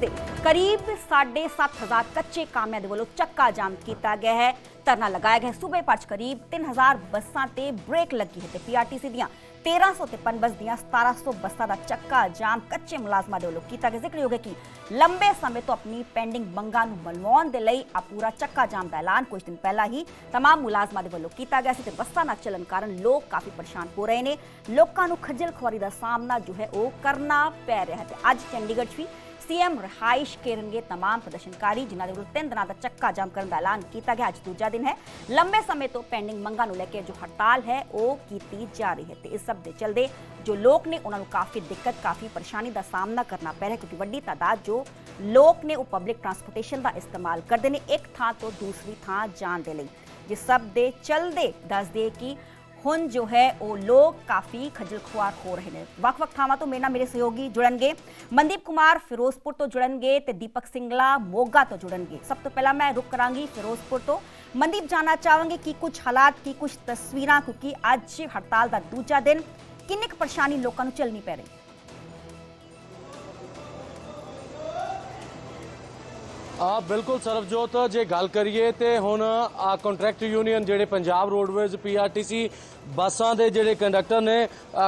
ਤੇ ਕਰੀਬ 7.5000 ਕੱਚੇ ਕਾਮਿਆਂ ਦੇ ਵੱਲੋਂ ਚੱਕਾ ਜਾਮ ਕੀਤਾ ਗਿਆ ਹੈ ਧਰਨਾ ਲਗਾਇਆ ਗਿਆ ਹੈ। ਸੂਬੇ ਭਰ 'ਚ ਕਰੀਬ 3000 ਬੱਸਾਂ ਤੇ ਬ੍ਰੇਕ ਲੱਗੀ ਹੈ ਤੇ ਪੀਆਰਟੀਸੀ ਦੀਆਂ 1353 ਬੱਸ ਦੀਆਂ 1700 ਬੱਸਾਂ ਦਾ ਚੱਕਾ ਜਾਮ ਕੱਚੇ ਮੁਲਾਜ਼ਮਾਂ ਦੇ ਵੱਲੋਂ ਕੀਤਾ ਗਿਆ ਜ਼ਿਕਰਯੋਗ ਹੈ ਕਿ ਲੰਬੇ ਸਮੇਂ ਤੋਂ ਆਪਣੀ ਪੈਂਡਿੰਗ ਮੰਗਾਂ ਨੂੰ ਮਨਵਾਉਣ ਦੇ ਲਈ ਆ ਪੂਰਾ ਚੱਕਾ ਜਾਮ ਦਾ ਐਲਾਨ ਕੁਝ ਦਿਨ ਪਹਿਲਾਂ ਹੀ तमाम ਮੁਲਾਜ਼ਮਾਂ ਦੇ ਵੱਲੋਂ ਕੀਤਾ ਗਿਆ ਸੀ ਤੇ ਬੱਸਾਂ ਨਾ ਚੱਲਣ ਕਾਰਨ ਲੋਕ ਕਾਫੀ ਪਰੇਸ਼ਾਨ ਹੋ ਰਹੇ ਨੇ ਲੋਕਾਂ ਨੂੰ ਖੱਜਲ ਖੁਆਰੀ ਦਾ ਸਾਹਮਣਾ ਜੋ ਹੈ ਉਹ ਕਰਨਾ ਪੈ ਰਿਹਾ ਹੈ ਤੇ ਅੱਜ ਚੰਡੀਗੜ੍ਹ 'ਚ ਵੀ ਸੀਐਮ ਰਿਹਾਇਸ਼ ਕਰਨਗੇ तमाम ਪ੍ਰਦਰਸ਼ਨਕਾਰੀ ਜਿਨ੍ਹਾਂ ਦੇ ਵੱਲੋਂ ਤਿੰਨ ਦਿਨਾਂ ਦਾ ਚੱਕਾ ਜਾਮ ਕਰਨ ਦਾ ਐਲਾਨ ਕੀਤਾ ਗਿਆ ਅੱਜ ਦੂਜਾ ਦਿਨ ਹੈ ਲੰਬੇ ਸਮੇਂ ਤੋਂ ਪੈਂਡਿੰਗ ਮੰਗਾਂ ਨੂੰ ਲੈ ਕੇ ਜੋ ਹੜਤਾਲ ਹੈ ਉਹ ਕੀਤੀ ਜਾ ਰਹੀ ਹੈ ਤੇ ਇਸ ਸਭ ਦੇ ਚਲਦੇ ਜੋ ਲੋਕ ਨੇ ਉਹਨਾਂ ਨੂੰ ਕਾਫੀ ਦਿੱਕਤ ਕਾਫੀ ਪਰੇਸ਼ਾਨੀ ਦਾ ਸਾਹਮਣਾ ਕਰਨਾ ਪੈ ਰਿਹਾ ਕਿਉਂਕਿ ਵੱਡੀ ਤਾਦਾਦ ਜੋ ਲੋਕ ਨੇ ਉਹ ਪਬਲਿਕ ਟਰਾਂਸਪੋਰਟੇਸ਼ਨ ਦਾ ਇਸਤੇਮਾਲ ਕਰਦੇ ਨੇ ਇੱਕ ਥਾਂ ਤੋਂ ਦੂਸਰੀ ਥਾਂ ਜਾਣ ਦੇ ਲਈ ਜਿਸ ਸਭ ਦੇ ਚਲਦੇ ਦੱਸਦੇ ਕਿ ਹੁਣ ਜੋ ਹੈ ਉਹ ਲੋਕ ਕਾਫੀ ਖੱਜਲ ਖੁਆਰ ਹੋ ਰਹੇ ਨੇ ਵੱਖ-ਵੱਖ ਥਾਵਾਂ ਤੋਂ ਮੇਰੇ ਨਾਲ ਮੇਰੇ ਸਹਿਯੋਗੀ ਜੁੜਨਗੇ ਮਨਦੀਪ ਕੁਮਾਰ ਫਿਰੋਜ਼ਪੁਰ ਤੋਂ ਜੁੜਨਗੇ ਤੇ ਦੀਪਕ ਸਿੰਗਲਾ ਮੋਗਾ ਤੋਂ ਜੁੜਨਗੇ ਸਭ ਤੋਂ ਪਹਿਲਾਂ ਮੈਂ ਰੁਕ ਕਰਾਂਗੀ ਫਿਰੋਜ਼ਪੁਰ ਤੋਂ ਮਨਦੀਪ ਜਾਨਣਾ ਚਾਹਾਂਗੇ ਕਿ ਕੁਝ ਹਾਲਾਤ ਕੀ ਕੁਝ ਤਸਵੀਰਾਂ ਕਿਉਂਕਿ ਅੱਜ ਹੜਤਾਲ ਦਾ ਦੂਜਾ ਦਿਨ ਕਿੰਨੀ ਕੁ ਪਰੇਸ਼ਾਨੀ ਲੋਕਾਂ ਨੂੰ ਝੱਲਣੀ ਪੈ ਰਹੀ ਆ ਬਿਲਕੁਲ ਸਰਬਜੋਤ, ਜੇ ਗੱਲ ਕਰੀਏ ਤੇ ਹੁਣ ਆ ਕੰਟਰੈਕਟ ਯੂਨੀਅਨ ਜਿਹੜੇ ਪੰਜਾਬ ਰੋਡਵੇਜ਼ ਪੀਆਰਟੀਸੀ ਬੱਸਾਂ ਦੇ ਜਿਹੜੇ ਕੰਡਕਟਰ ਨੇ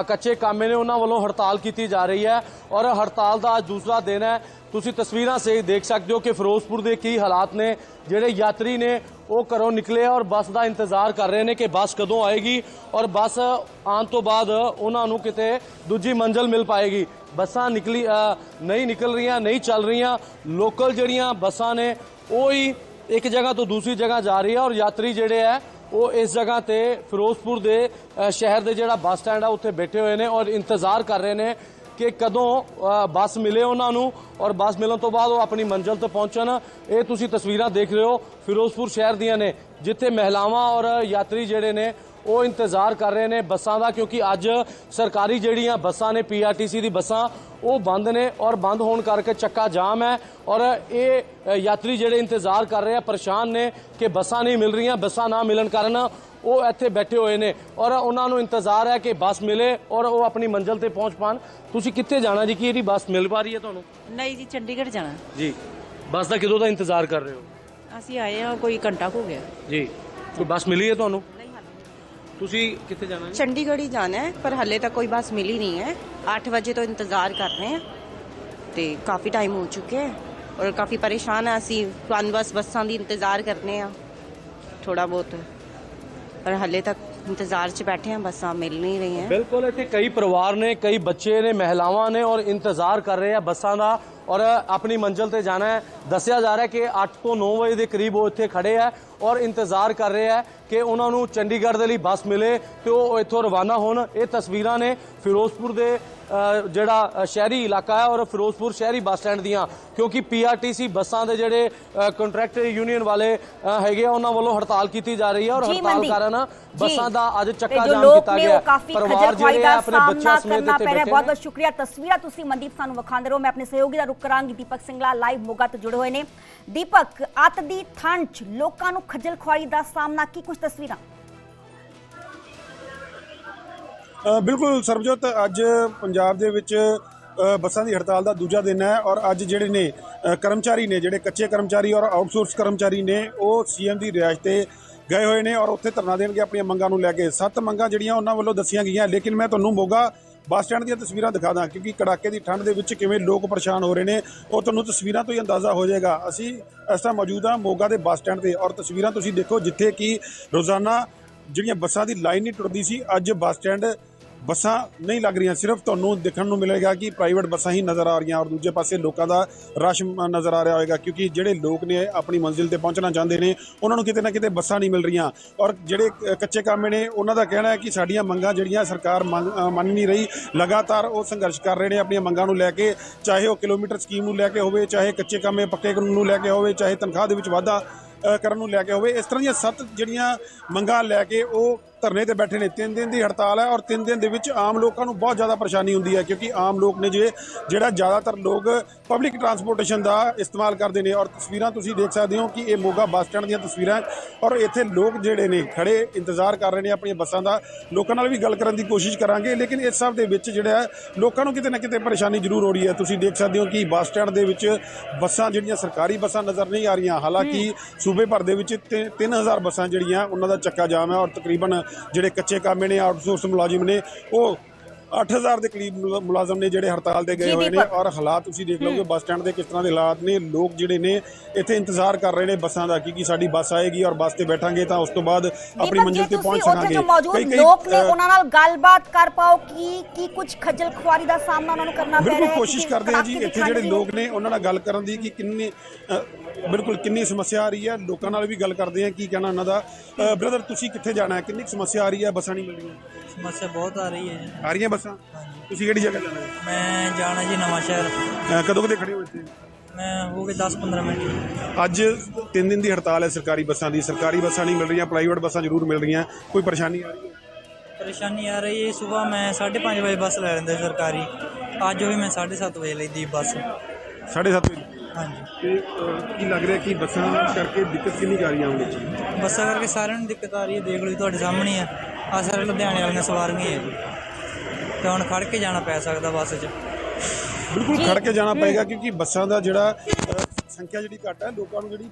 ਕੱਚੇ ਕਾਮੇ ਨੇ, ਉਹਨਾਂ ਵੱਲੋਂ ਹੜਤਾਲ ਕੀਤੀ ਜਾ ਰਹੀ ਹੈ ਔਰ ਹੜਤਾਲ ਦਾ ਅੱਜ ਦੂਸਰਾ ਦਿਨ ਹੈ। ਤੁਸੀਂ ਤਸਵੀਰਾਂ ਸੇ ਦੇਖ ਸਕਦੇ ਹੋ ਕਿ ਫਿਰੋਜ਼ਪੁਰ ਦੇ ਕੀ ਹਾਲਾਤ ਨੇ, ਜਿਹੜੇ ਯਾਤਰੀ ਨੇ, ਉਹ ਘਰੋਂ ਨਿਕਲੇ ਔਰ ਬੱਸ ਦਾ ਇੰਤਜ਼ਾਰ ਕਰ ਰਹੇ ਨੇ ਕਿ ਬੱਸ ਕਦੋਂ ਆਏਗੀ ਔਰ ਬੱਸ ਆਉਣ ਤੋਂ ਬਾਅਦ ਉਹਨਾਂ ਨੂੰ ਕਿਤੇ ਦੂਜੀ ਮੰਜ਼ਲ ਮਿਲ ਪਾਏਗੀ। ਬੱਸਾਂ ਨਿਕਲੀ ਨਹੀਂ ਨਿਕਲ ਰਹੀਆਂ, ਨਹੀਂ ਚੱਲ ਰਹੀਆਂ। ਲੋਕਲ ਜਿਹੜੀਆਂ ਬੱਸਾਂ ਨੇ, ਉਹ ਹੀ ਇੱਕ ਜਗ੍ਹਾ ਤੋਂ ਦੂਸਰੀ ਜਗ੍ਹਾ ਜਾ ਰਹੀ ਹੈ ਔਰ ਯਾਤਰੀ ਜਿਹੜੇ ਹੈ, ਉਹ ਇਸ ਜਗ੍ਹਾ ਤੇ ਫਿਰੋਜ਼ਪੁਰ ਦੇ ਸ਼ਹਿਰ ਦੇ ਜਿਹੜਾ ਬੱਸ ਸਟੈਂਡ ਆ, ਉੱਥੇ ਬੈਠੇ ਹੋਏ ਨੇ ਔਰ ਇੰਤਜ਼ਾਰ ਕਰ ਰਹੇ ਨੇ ਕਿ ਕਦੋਂ ਬੱਸ ਮਿਲੇ ਉਹਨਾਂ ਨੂੰ ਔਰ ਬੱਸ ਮਿਲਣ ਤੋਂ ਬਾਅਦ ਉਹ ਆਪਣੀ ਮੰਜ਼ਿਲ ਤੇ ਪਹੁੰਚਣ। ਇਹ ਤੁਸੀਂ ਤਸਵੀਰਾਂ ਦੇਖ ਰਹੇ ਹੋ ਫਿਰੋਜ਼ਪੁਰ ਸ਼ਹਿਰ ਦੀਆਂ ਨੇ, ਜਿੱਥੇ ਮਹਿਲਾਵਾਂ ਔਰ ਯਾਤਰੀ ਜਿਹੜੇ ਨੇ ਉਹ ਇੰਤਜ਼ਾਰ ਕਰ ਰਹੇ ਨੇ ਬੱਸਾਂ ਦਾ ਕਿਉਂਕਿ ਅੱਜ ਸਰਕਾਰੀ ਜਿਹੜੀਆਂ ਬੱਸਾਂ ਨੇ ਪੀਆਰਟੀਸੀ ਦੀ ਬੱਸਾਂ ਉਹ ਬੰਦ ਨੇ ਔਰ ਬੰਦ ਹੋਣ ਕਰਕੇ ਚੱਕਾ ਜਾਮ ਹੈ ਔਰ ਇਹ ਯਾਤਰੀ ਜਿਹੜੇ ਇੰਤਜ਼ਾਰ ਕਰ ਰਹੇ ਆ ਪਰੇਸ਼ਾਨ ਨੇ ਕਿ ਬੱਸਾਂ ਨਹੀਂ ਮਿਲ ਰਹੀਆਂ ਬੱਸਾਂ ਨਾ ਮਿਲਣ ਕਾਰਨ ਉਹ ਇੱਥੇ ਬੈਠੇ ਹੋਏ ਨੇ ਔਰ ਉਹਨਾਂ ਨੂੰ ਇੰਤਜ਼ਾਰ ਹੈ ਕਿ ਬੱਸ ਮਿਲੇ ਔਰ ਉਹ ਆਪਣੀ ਮੰਜ਼ਿਲ ਤੇ ਪਹੁੰਚ ਪਾਣ। ਤੁਸੀਂ ਕਿੱਥੇ ਜਾਣਾ ਜੀ? ਕਿ ਇਹਦੀ ਬੱਸ ਮਿਲ ਪਾ ਰਹੀ ਹੈ ਤੁਹਾਨੂੰ? ਨਹੀਂ ਜੀ ਚੰਡੀਗੜ੍ਹ ਜਾਣਾ। ਜੀ। ਬੱਸ ਦਾ ਕਿਦੋਂ ਦਾ ਇੰਤਜ਼ਾਰ ਕਰ ਰਹੇ ਹੋ? ਅਸੀਂ ਆਏ ਹਾਂ ਕੋਈ ਘੰਟਾ ਹੋ ਗਿਆ। ਜੀ। ਕੋਈ ਬੱਸ ਮਿਲੀ ਹੈ ਤੁਹਾਨੂੰ? ਤੁਸੀਂ ਕਿੱਥੇ ਜਾਣਾ ਜੀ? ਚੰਡੀਗੜ੍ਹ ਹੀ ਜਾਣਾ ਹੈ ਪਰ ਹੱਲੇ ਤੱਕ ਕੋਈ ਬੱਸ ਮਿਲੀ ਨਹੀਂ ਹੈ। 8 ਵਜੇ ਤੋਂ ਇੰਤਜ਼ਾਰ ਕਰ ਰਹੇ ਹਾਂ ਤੇ ਕਾਫੀ ਟਾਈਮ ਹੋ ਚੁੱਕਿਆ ਹੈ ਔਰ ਕਾਫੀ ਪਰੇਸ਼ਾਨ ਆ ਅਸੀਂ। ਬੱਸ ਬੱਸਾਂ ਦੀ ਇੰਤਜ਼ਾਰ ਕਰਨੇ ਆ ਥੋੜਾ ਬਹੁਤ। ਪਰ ਹੱਲੇ ਤੱਕ ਇੰਤਜ਼ਾਰ 'ਚ ਬੈਠੇ ਆ ਬੱਸਾਂ ਮਿਲ ਨਹੀਂ ਰਹੀਆਂ। ਬਿਲਕੁਲ ਇੱਥੇ ਕਈ ਪਰਿਵਾਰ ਨੇ ਕਈ ਬੱਚੇ ਨੇ ਮਹਿਲਾਵਾਂ ਨੇ ਔਰ ਇੰਤਜ਼ਾਰ ਕਰ ਰਹੇ ਆ ਬੱਸਾਂ ਦਾ। ਔਰ ਆਪਣੀ ਮੰਜ਼ਿਲ ਤੇ ਜਾਣਾ ਹੈ। ਦੱਸਿਆ ਜਾ ਰਿਹਾ ਕਿ 8 ਤੋਂ 9 ਵਜੇ ਦੇ ਕਰੀਬ ਉਹ ਇੱਥੇ ਖੜੇ ਆ ਔਰ ਇੰਤਜ਼ਾਰ ਕਰ ਰਹੇ ਆ ਕਿ ਉਹਨਾਂ ਨੂੰ ਚੰਡੀਗੜ੍ਹ ਦੇ ਲਈ ਬੱਸ ਮਿਲੇ ਤੇ ਉਹ ਇੱਥੋਂ ਰਵਾਨਾ ਹੋਣ। ਇਹ ਤਸਵੀਰਾਂ ਨੇ ਫਿਰੋਜ਼ਪੁਰ ਦੇ ਜਿਹੜਾ ਸ਼ਹਿਰੀ ਇਲਾਕਾ ਹੈ ਔਰ ਫਿਰੋਜ਼ਪੁਰ ਸ਼ਹਿਰੀ ਬੱਸ ਸਟੈਂਡ ਦੀਆਂ। ਕਿਉਂਕਿ ਪੀਆਰਟੀਸੀ ਬੱਸਾਂ ਦੇ ਜਿਹੜੇ ਕੰਟਰੈਕਟ ਯੂਨੀਅਨ ਵਾਲੇ ਹੈਗੇ ਆ ਉਹਨਾਂ ਵੱਲੋਂ ਹੜਤਾਲ ਕੀਤੀ ਜਾ ਰਹੀ ਹੈ ਔਰ ਹੜਤਾਲ। ਕਾਰਨ। ਬੱਸਾਂ ਦਾ ਅੱਜ ਤੇ ਚੱਕਾ ਜਾਮ ਕੀਤਾ ਗਿਆ। ਪਰਿਵਾਰ ਜਿਹੜੇ ਆਪਣੇ ਬੱਚਿਆਂ ਸਮੇਤ ਰਿਹਾ। ਬੈਠੇ ਬਹੁਤ ਬਹੁਤ ਸ਼ੁਕਰੀਆ। ਤਸਵੀਰਾਂ ਤੁਸੀਂ ਮਨਦੀਪ ਸਾਨੂੰ ਵਿਖਾਉਂਦੇ ਰਹੋ। ਮੈਂ ਆਪਣੇ ਸਹਿਯੋਗੀ ਦਾ ਰੁਕ ਕਰਾਂਗੀ। ਦੀਪਕ ਸਿੰਘਲਾ ਲਾਈਵ ਮੋਗਾ ਤੋਂ ਜੁੜੇ ਹੋਏ ਨੇ। ਦੀਪਕ ਅੱਤ ਦੀ ਠੰਡ 'ਚ ਲੋਕਾਂ ਨੂੰ ਖੱਜਲ ਖੁਆਰੀ ਦਾ ਸਾਹਮਣਾ ਕੀ ਕੁਝ ਤਸਵੀਰਾਂ? ਬਿਲਕੁਲ ਸਰਬਜੋਤ, ਅੱਜ ਪੰਜਾਬ ਦੇ ਵਿੱਚ ਬੱਸਾਂ ਦੀ ਹੜਤਾਲ ਦਾ ਦੂਜਾ ਦਿਨ ਹੈ ਔਰ ਅੱਜ ਜਿਹੜੇ ਨੇ ਕਰਮਚਾਰੀ ਨੇ, ਜਿਹੜੇ ਕੱਚੇ ਕਰਮਚਾਰੀ ਔਰ ਆਊਟਸੋਰਸ ਕਰਮਚਾਰੀ ਨੇ, ਉਹ ਸੀਐਮ ਦੀ ਰਿਹਾਇਸ਼ ਤੇ ਗਏ ਹੋਏ ਨੇ ਔਰ ਉੱਥੇ ਧਰਨਾ ਦੇਣਗੇ ਆਪਣੀਆਂ ਮੰਗਾਂ ਨੂੰ ਲੈ ਕੇ। ਸੱਤ ਮੰਗਾਂ ਜਿਹੜੀਆਂ ਉਹਨਾਂ ਵੱਲੋਂ ਦੱਸੀਆਂ ਗਈਆਂ, ਲੇਕਿਨ ਮੈਂ ਤੁਹਾਨੂੰ ਮੋਗਾ ਬੱਸ ਸਟੈਂਡ ਦੀਆਂ ਤਸਵੀਰਾਂ ਦਿਖਾ ਦਾਂ, ਕਿਉਂਕਿ ਕੜਾਕੇ ਦੀ ਠੰਡ ਦੇ ਵਿੱਚ ਕਿਵੇਂ ਲੋਕ ਪਰੇਸ਼ਾਨ ਹੋ ਰਹੇ ਨੇ, ਉਹ ਤੁਹਾਨੂੰ ਤਸਵੀਰਾਂ ਤੋਂ ਹੀ ਅੰਦਾਜ਼ਾ ਹੋ ਜਾਏਗਾ। ਅਸੀਂ ਇਸ ਤਰ੍ਹਾਂ ਮੌਜੂਦ ਹਾਂ ਮੋਗਾ ਦੇ ਬੱਸ ਸਟੈਂਡ ਤੇ ਔਰ ਤਸਵੀਰਾਂ ਤੁਸੀਂ ਦੇਖੋ ਜਿੱਥੇ ਕਿ ਰੋਜ਼ਾਨਾ ਜਿਹੜੀਆਂ ਬੱਸਾਂ ਦੀ ਲਾਈਨ ਨਹੀਂ ਟੁੱਟਦੀ ਸੀ, ਅੱਜ ਬੱਸ ਸਟੈਂਡ ਬੱਸਾਂ ਨਹੀਂ ਲੱਗ ਰਹੀਆਂ, ਸਿਰਫ ਤੁਹਾਨੂੰ ਦੇਖਣ ਨੂੰ ਮਿਲੇਗਾ ਕਿ ਪ੍ਰਾਈਵੇਟ ਬੱਸਾਂ ਹੀ ਨਜ਼ਰ ਆ ਰਹੀਆਂ ਔਰ ਦੂਜੇ ਪਾਸੇ ਲੋਕਾਂ ਦਾ ਰਸ਼ ਨਜ਼ਰ ਆ ਰਿਹਾ ਹੋਵੇਗਾ ਕਿਉਂਕਿ ਜਿਹੜੇ ਲੋਕ ਨੇ ਆਪਣੀ ਮੰਜ਼ਿਲ ਤੇ ਪਹੁੰਚਣਾ ਚਾਹੁੰਦੇ ਨੇ, ਉਹਨਾਂ ਨੂੰ ਕਿਤੇ ਨਾ ਕਿਤੇ ਬੱਸਾਂ ਨਹੀਂ ਮਿਲ ਰਹੀਆਂ ਔਰ ਜਿਹੜੇ ਕੱਚੇ ਕਾਮੇ ਨੇ, ਉਹਨਾਂ ਦਾ ਕਹਿਣਾ ਹੈ ਕਿ ਸਾਡੀਆਂ ਮੰਗਾਂ ਜਿਹੜੀਆਂ ਸਰਕਾਰ ਮੰਨ ਮੰਨ ਨਹੀਂ ਰਹੀ, ਲਗਾਤਾਰ ਉਹ ਸੰਘਰਸ਼ ਕਰ ਰਹੇ ਨੇ ਆਪਣੀਆਂ ਮੰਗਾਂ ਨੂੰ ਲੈ ਕੇ, ਚਾਹੇ ਉਹ ਕਿਲੋਮੀਟਰ ਸਕੀਮ ਨੂੰ ਲੈ ਕੇ ਹੋਵੇ, ਚਾਹੇ ਕੱਚੇ ਕਾਮੇ ਪੱਕੇ ਕਾਨੂੰਨ ਨੂੰ ਲੈ ਕੇ ਹੋਵੇ, ਚਾਹੇ ਤਨਖਾਹ ਦੇ ਵਿੱਚ ਵਾਧਾ ਕਰਨ ਨੂੰ ਲੈ ਕੇ ਹੋਵੇ, ਇਸ ਤਰ੍ਹਾਂ ਦੀਆਂ ਸੱਤ ਜਿਹੜੀਆਂ ਮੰਗਾਂ ਲੈ ਕੇ ਉਹ ਧਰਨੇ ਤੇ ਬੈਠੇ ਨੇ। 3 ਦਿਨ ਦੀ ਹੜਤਾਲ ਹੈ ਔਰ 3 ਦਿਨ ਦੇ ਵਿੱਚ ਆਮ ਲੋਕਾਂ ਨੂੰ ਬਹੁਤ ਜ਼ਿਆਦਾ ਪਰੇਸ਼ਾਨੀ ਹੁੰਦੀ ਹੈ ਕਿਉਂਕਿ ਆਮ ਲੋਕ ਨੇ ਜੇ ਜਿਹੜਾ ਜ਼ਿਆਦਾਤਰ ਲੋਕ ਪਬਲਿਕ ਟਰਾਂਸਪੋਰਟੇਸ਼ਨ ਦਾ ਇਸਤੇਮਾਲ ਕਰਦੇ ਨੇ ਔਰ ਤਸਵੀਰਾਂ ਤੁਸੀਂ ਦੇਖ ਸਕਦੇ ਹੋ ਕਿ ਇਹ ਮੋਗਾ ਬੱਸ ਸਟੈਂਡ ਦੀਆਂ ਤਸਵੀਰਾਂ ਔਰ ਇੱਥੇ ਲੋਕ ਜਿਹੜੇ ਨੇ ਖੜੇ ਇੰਤਜ਼ਾਰ ਕਰ ਰਹੇ ਨੇ ਆਪਣੀਆਂ ਬੱਸਾਂ ਦਾ। ਲੋਕਾਂ ਨਾਲ ਵੀ ਗੱਲ ਕਰਨ ਦੀ ਕੋਸ਼ਿਸ਼ ਕਰਾਂਗੇ ਲੇਕਿਨ ਇਸ ਸਭ ਦੇ ਵਿੱਚ ਜਿਹੜਾ ਲੋਕਾਂ ਨੂੰ ਕਿਤੇ ਨਾ ਕਿਤੇ ਪਰੇਸ਼ਾਨੀ ਜ਼ਰੂਰ ਹੋ ਰਹੀ ਹੈ। ਤੁਸੀਂ ਦੇਖ ਸਕਦੇ ਹੋ ਕਿ ਬੱਸ ਸਟੈਂਡ ਦੇ ਵਿੱਚ ਬੱਸਾਂ ਜਿਹੜੀਆਂ ਸਰਕਾਰੀ ਬੱਸਾਂ ਨਜ਼ਰ ਨਹੀਂ ਆ ਰਹੀਆਂ। ਹਾਲਾਂਕਿ ਸੂਬੇ ਭਰ ਦੇ ਵਿੱਚ 3000 ਬੱਸਾਂ ਜਿਹੜੀਆਂ ਉਹਨਾਂ ਦਾ ਚੱਕਾ ਜਾਮ ਹੈ ਔਰ ਤਕਰੀਬਨ ਜਿਹੜੇ ਕੱਚੇ ਕਾਮੇ ਨੇ ਆਊਟਸੋਰਸ ਮੁਲਾਜ਼ਮ ਨੇ ਉਹ 8000 ਦੇ ਕਰੀਬ ਮੁਲਾ- ਮੁਲਾਜ਼ਮ ਨੇ ਜਿਹੜੇ ਹੜਤਾਲ ਤੇ ਗਏ ਹੋਏ ਨੇ। ਔਰ ਹਾਲਾਤ ਤੁਸੀਂ ਦੇਖ ਲਓਗੇ ਬੱਸ ਸਟੈਂਡ ਦੇ ਕਿਸ ਤਰ੍ਹਾਂ ਦੇ ਹਾਲਾਤ ਨੇ ਲੋਕ ਜਿਹੜੇ ਨੇ ਇੱਥੇ ਇੰਤਜ਼ਾਰ ਕਰ ਰਹੇ ਨੇ ਬੱਸਾਂ ਦਾ ਕਿ ਸਾਡੀ ਬੱਸ ਆਏਗੀ ਔਰ ਬੱਸ ਤੇ ਬੈਠਾਂਗੇ ਤਾਂ ਉਸ ਤੋਂ ਬਾਅਦ ਆਪਣੀ ਮੰਜ਼ਿਲ ਤੇ ਪਹੁੰਚ ਸਕਾਂਗੇ। ਕਈ- ਕਈ, ਲੋਕ ਨੇ ਉਹਨਾਂ ਨਾਲ ਗੱਲਬਾਤ ਕਰ ਪਾਓ ਕਿ ਕੀ ਕੁਝ ਖੱਜਲ ਖੁਆਰੀ ਦਾ ਸਾਹਮਣਾ ਉਹਨਾਂ ਨੂੰ ਕਰਨਾ ਪੈ ਰਿਹਾ ਬਿਲਕੁਲ ਹੈ ਕੋਸ਼ਿਸ਼ ਕਿਉਂਕਿ ਕਰਦੇ ਆ ਜੀ ਇੱਥੇ ਜਿਹੜੇ ਲੋਕ ਨੇ ਉਹਨਾਂ ਨਾਲ ਗੱਲ ਕਰਨ ਦੀ ਕਿ ਕਿੰਨੀ ਬਿਲਕੁਲ ਕਿੰਨੀ ਸਮੱਸਿਆ ਆ ਰਹੀ ਹੈ ਲੋਕਾਂ ਨਾਲ ਵੀ ਗੱਲ ਕਰਦੇ ਆ ਕੀ ਕਹਿਣਾ ਉਹਨਾਂ ਦਾ। ਬ੍ਰਦਰ ਤੁਸੀਂ ਕਿੱਥੇ ਜਾਣਾ ਹੈ? ਕਿੰਨੀ ਕੁ ਸਮੱਸਿਆ ਆ ਰਹੀ ਹੈ ਬੱਸਾਂ ਨਹੀਂ ਮਿਲ ਰਹੀਆਂ? ਸਮੱਸਿਆ ਬਹੁਤ ਆ ਰਹੀ ਹੈ ਜੀ। ਆ ਰਹੀਆਂ ਬੱਸਾਂ? ਤੁਸੀਂ ਕਿਹੜੀ ਜਗ੍ਹਾ ਜਾਣਾ ਹੈ? ਮੈਂ ਜਾਣਾ ਜੀ ਨਵਾਂ ਸ਼ਹਿਰ। ਕਦੋਂ ਕਦੇ ਖੜੇ ਹੋ ਇੱਥੇ? ਮੈਂ ਹੋ ਗਏ 10-15 ਮਿੰਟ। ਅੱਜ 3 ਦਿਨ ਦੀ ਹੜਤਾਲ ਹੈ ਸਰਕਾਰੀ ਬੱਸਾਂ ਦੀ। ਸਰਕਾਰੀ ਬੱਸਾਂ ਨਹੀਂ ਮਿਲ ਰਹੀਆਂ ਪ੍ਰਾਈਵੇਟ ਬੱਸਾਂ ਜ਼ਰੂਰ ਮਿਲ ਰਹੀਆਂ। ਕੋਈ ਪਰੇਸ਼ਾਨੀ ਆ ਰਹੀ ਹੈ? ਪਰੇਸ਼ਾਨੀ ਆ ਰਹੀ ਹੈ ਸਵੇਰ ਮੈਂ 5:30 ਵਜੇ ਬੱਸ ਲੈ ਲੈਂਦਾ ਸੀ ਸਰਕਾਰੀ। ਅੱਜ ਵੀ ਮੈਂ 7:30 ਵਜੇ ਲਈ ਦੀ ਬੱਸ 7:30 ਵਜੇ? ਹਾਂਜੀ। ਤੇ ਕੀ ਲੱਗ ਰਿਹਾ ਕਿ ਬੱਸਾਂ ਕਰਕੇ ਦਿੱਕਤ ਕਿੰਨੀ ਕੁ ਆ ਰਹੀ ਆਉਣ ਵਿੱਚ? ਬੱਸਾਂ ਕਰਕੇ ਸਾਰਿਆਂ ਨੂੰ ਦਿੱਕਤ ਆ ਰਹੀ ਹੈ ਦੇਖ ਲਓ ਜੀ ਤੁਹਾਡੇ ਸਾਹਮਣੇ ਆ। ਆ ਸਾਰੇ ਲੁਧਿਆਣੇ ਵਾਲੀਆਂ ਸਵਾਰੀਆਂ ਹੀ ਹੈ ਜੀ। ਤੇ ਹੁਣ ਖੜ ਕੇ ਜਾਣਾ ਪੈ ਸਕਦਾ ਬੱਸ 'ਚ। ਬਿਲਕੁਲ ਖੜ ਕੇ ਜਾਣਾ ਪਏਗਾ ਕਿਉਂਕਿ ਬੱਸਾਂ ਦਾ ਜਿਹੜਾ ਸੰਖਿਆ ਜਿਹੜੀ ਘੱਟ ਹੈ ਲੋਕਾਂ ਨੂੰ ਜਿਹੜੀ